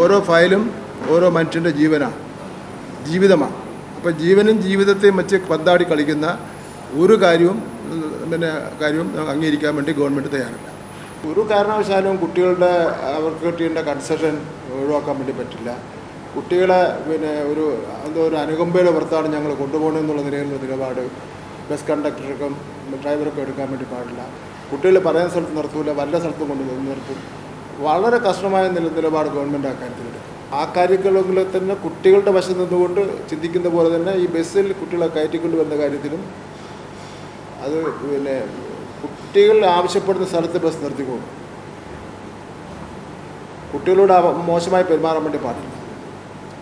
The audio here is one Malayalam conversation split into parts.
ഓരോ ഫയലും ഓരോ മനുഷ്യന്റെ ജീവനാണ് ജീവിതമാണ് അപ്പോൾ ജീവനും ജീവിതത്തെയും വെച്ച് പന്താടി കളിക്കുന്ന ഒരു കാര്യവും പിന്നെ കാര്യവും അംഗീകരിക്കാൻ വേണ്ടി ഗവൺമെന്റ് തയ്യാറല്ല. ഒരു കാരണവശാലും കുട്ടികളുടെ അവർക്ക് കിട്ടേണ്ട കൺസെഷൻ ഒഴിവാക്കാൻ വേണ്ടി പറ്റില്ല. കുട്ടികളെ പിന്നെ ഒരു എന്തോ ഒരു അനുകമ്പയുടെ പുറത്താണ് ഞങ്ങൾ കൊണ്ടുപോകണമെന്നുള്ള നിലയിലുള്ള നിലപാട്. ബസ് കണ്ടക്ടർക്കും ഡ്രൈവർക്കും എടുക്കാൻ വേണ്ടി പാടില്ല. കുട്ടികൾ പറയുന്ന സ്ഥലത്ത് നിർത്തൂല വല്ല സ്ഥലത്തും കൊണ്ട് നിർത്തും. വളരെ കഷ്ടമായ നില നിലപാട് ഗവൺമെന്റ് ആ കാര്യത്തിലെടുക്കും ആ കാര്യങ്ങളിൽ തന്നെ കുട്ടികളുടെ വശം നിന്നുകൊണ്ട് ചിന്തിക്കുന്ന പോലെ തന്നെ ഈ ബസ്സിൽ കുട്ടികളെ കയറ്റിക്കൊണ്ട് വരുന്ന കാര്യത്തിലും അത് പിന്നെ കുട്ടികൾ ആവശ്യപ്പെടുന്ന സ്ഥലത്ത് ബസ് നിർത്തിക്കോളും. കുട്ടികളോട് മോശമായി പെരുമാറാൻ വേണ്ടി പാടില്ല.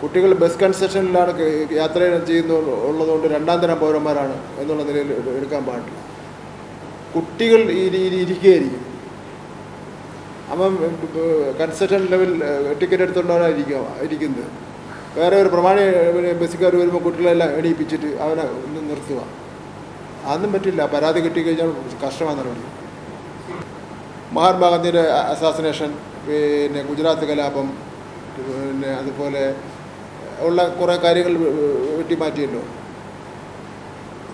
കുട്ടികൾ ബസ് കൺസെഷനിലാണ് യാത്ര ചെയ്യുന്ന ഉള്ളതുകൊണ്ട് രണ്ടാം തരം പൗരന്മാരാണ് എന്നുള്ള നിലയിൽ എടുക്കാൻ പാടില്ല. കുട്ടികൾ ഇരി- ഇരി- ഇരിക്കുകയായിരിക്കും. അവൻ കൺസെഷൻ ലെവൽ ടിക്കറ്റ് എടുത്തുകൊണ്ടാണ് ഇരിക്കുക ഇരിക്കുന്നത് വേറെ ഒരു പ്രമാണി ബസ്സുകാർ വരുമ്പോൾ കുട്ടികളെല്ലാം എണീപ്പിച്ചിട്ട് അവനെ നിർത്തുക. അതൊന്നും പറ്റില്ല. പരാതി കിട്ടിക്കഴിഞ്ഞാൽ കഷ്ടമാണ് നടപടി മഹാത്മാഗാന്ധിയുടെ അസാസിനേഷൻ പിന്നെ ഗുജറാത്ത് കലാപം പിന്നെ അതുപോലെ ഉള്ള കുറേ കാര്യങ്ങൾ വെട്ടിമാറ്റിയല്ലോ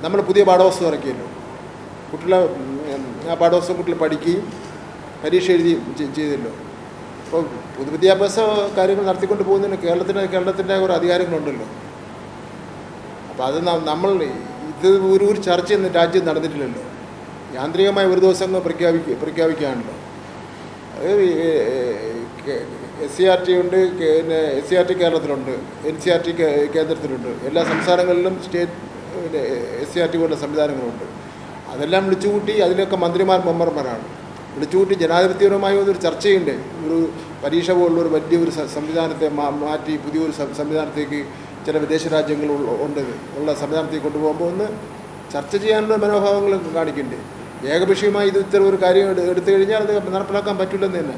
നമ്മൾ പുതിയ പാഠപുസ്തകം ഇറക്കിയല്ലോ. കുട്ടികളെ ആ പാഠപുസ്തകം കുട്ടികൾ പഠിക്കുകയും പരീക്ഷ എഴുതി ചെയ്തല്ലോ. അപ്പോൾ പൊതുവിദ്യാഭ്യാസ കാര്യങ്ങൾ നടത്തിക്കൊണ്ട് പോകുന്നതിന് കേരളത്തിന് കേരളത്തിന്റെ കുറേ അധികാരങ്ങളുണ്ടല്ലോ. അപ്പോൾ അത് നമ്മൾ ഇത് ഒരു ഒരു ചർച്ചയൊന്നും രാജ്യം നടന്നിട്ടില്ലല്ലോ. യാന്ത്രികമായ ഒരു ദിവസം പ്രഖ്യാപിക്കുക പ്രഖ്യാപിക്കുകയാണല്ലോ. അത് എസ് സി ആർ ടി ഉണ്ട് പിന്നെ എസ് സി ആർ ടി കേരളത്തിലുണ്ട് എൻ സി ആർ ടി കേന്ദ്രത്തിലുണ്ട്. എല്ലാ സംസ്ഥാനങ്ങളിലും സ്റ്റേറ്റ് പിന്നെ എസ് സി ആർ ടി പോലുള്ള സംവിധാനങ്ങളുണ്ട്. അതെല്ലാം വിളിച്ചുകൂട്ടി അതിലൊക്കെ മന്ത്രിമാർ മെമ്പർമാരാണ്. വിളിച്ചുകൂട്ടി ജനാധിപത്യപരമായ ഒരു ചർച്ചയുണ്ട്. ഒരു പരീക്ഷ പോലുള്ള ഒരു വലിയൊരു സംവിധാനത്തെ മാറ്റി പുതിയൊരു സംവിധാനത്തേക്ക് ചില വിദേശ രാജ്യങ്ങൾ ഉണ്ട്. ഉള്ള സംവിധാനത്തേക്ക് കൊണ്ടുപോകുമ്പോൾ ഒന്ന് ചർച്ച ചെയ്യാനുള്ള മനോഭാവങ്ങൾ കാണിക്കുന്നുണ്ട്. ഏകപക്ഷീയമായി ഇത് ഇത്തരം ഒരു കാര്യം എടുത്തു കഴിഞ്ഞാൽ അത് നടപ്പിലാക്കാൻ പറ്റില്ലെന്ന് തന്നെ.